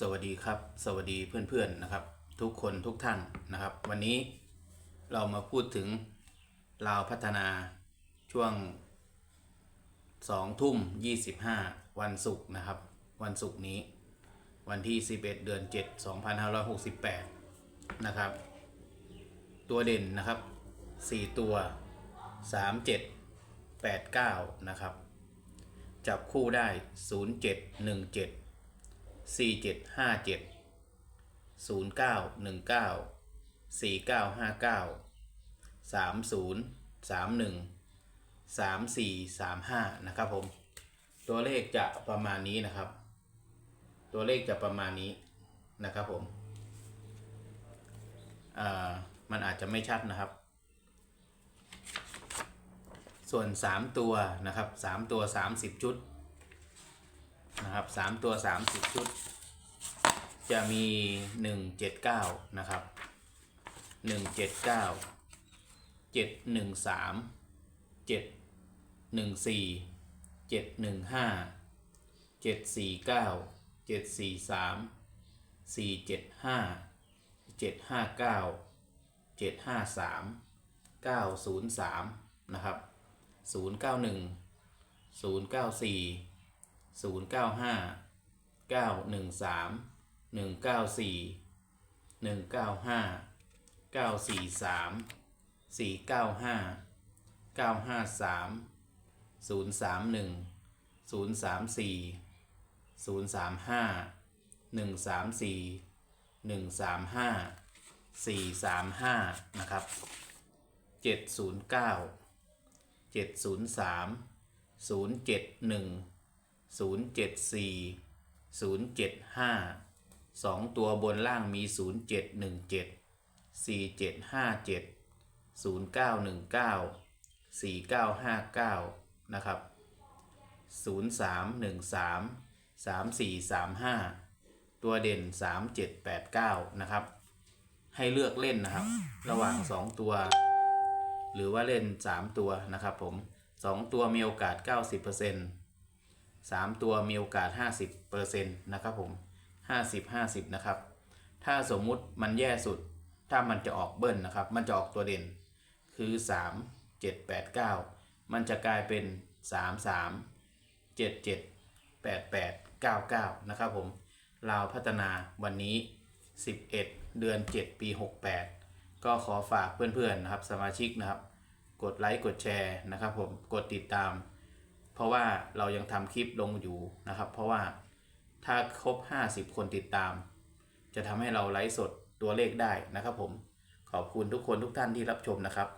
สวัสดีครับ สวัสดีเพื่อนๆนะครับ ทุกคนทุกท่านนะครับ วันนี้เรามาพูดถึงลาวพัฒนาช่วง2ทุ่ม25 วันศุกร์นะครับ วันศุกร์นี้ วันที่ 11 เดือน 7 2568 นะครับ ตัวเด่นนะครับ 4 ตัว 3 7 8 9 นะครับ จับคู่ได้ 0 7 1 7 สี่เจ็ดห้าเจ็ดศูนย์เก้าหนึ่งเก้าสี่เก้าห้าเก้าสามศูนย์สามหนึ่งสามสี่สามห้านะครับผม ตัวเลขจะประมาณนี้นะครับ ตัวเลขจะประมาณนี้นะครับผมมันอาจจะไม่ชัดนะครับ ส่วน 3 ตัวนะครับ 3 ตัว 30 ชุด นะครับสามตัวสามสิบชุด จะมีหนึ่งเจ็ดเก้านะครับหนึ่งเจ็ดเก้าเจ็ดหนึ่งสามเจ็ดหนึ่งสี่เจ็ดหนึ่งห้าเจ็ดสี่เก้าเจ็ดสี่สามสี่เจ็ดห้าเจ็ดห้าเก้าเจ็ดห้าสามเก้าศูนย์สามนะครับศูนย์เก้าหนึ่งศูนย์เก้าสี่ ศูนย์เก้าห้าเก้าหนึ่งสามหนึ่งเก้าสี่หนึ่งเก้าห้าเก้าสี่สามสี่เก้าห้าเก้าห้าสามศูนย์สามหนึ่งศูนย์สามสี่ศูนย์สามห้าหนึ่งสามสี่หนึ่งสามห้าสี่สามห้านะครับเจ็ด ศูนย์เก้าเจ็ดสี่ศูนย์เจ็ดห้าสองตัวบนล่างมีศูนย์เจ็ดหนึ่งเจ็ดสี่เจ็ดห้าเจ็ดศูนย์เก้าหนึ่งเก้าสี่เก้าห้าเก้านะครับศูนย์สามหนึ่งสามสามสี่สามห้าตัวเด่นสามเจ็ดแปดเก้านะครับ ให้เลือกเล่นนะครับ ระหว่างสองตัว หรือว่าเล่นสามตัวนะครับผมสองตัวมีโอกาสเก้าสิบเปอร์เซ็นต์สามตัวมีโอกาส 50%นะครับผม 50 50 นะครับ ถ้าสมมุติมันแย่สุด ถ้ามันจะออกเบิ้ลนะครับ มันจะออกตัวเด่น คือ 3 7 8 9 มันจะกลายเป็น 3 3 7 7 8 8 9 9 นะครับผมลาวพัฒนาวันนี้ 11 เดือน 7 ปี 68 ก็ขอฝากเพื่อนๆนะครับ สมาชิกนะครับ กดไลค์ กดแชร์นะครับผม กดติดตาม เพราะว่าเรายังทำคลิปลงอยู่นะครับ เพราะว่าถ้าครบ 50 คนติดตาม จะทำให้เราไลฟ์สดตัวเลขได้นะครับผมขอบคุณทุกคนทุกท่านที่รับชมนะครับ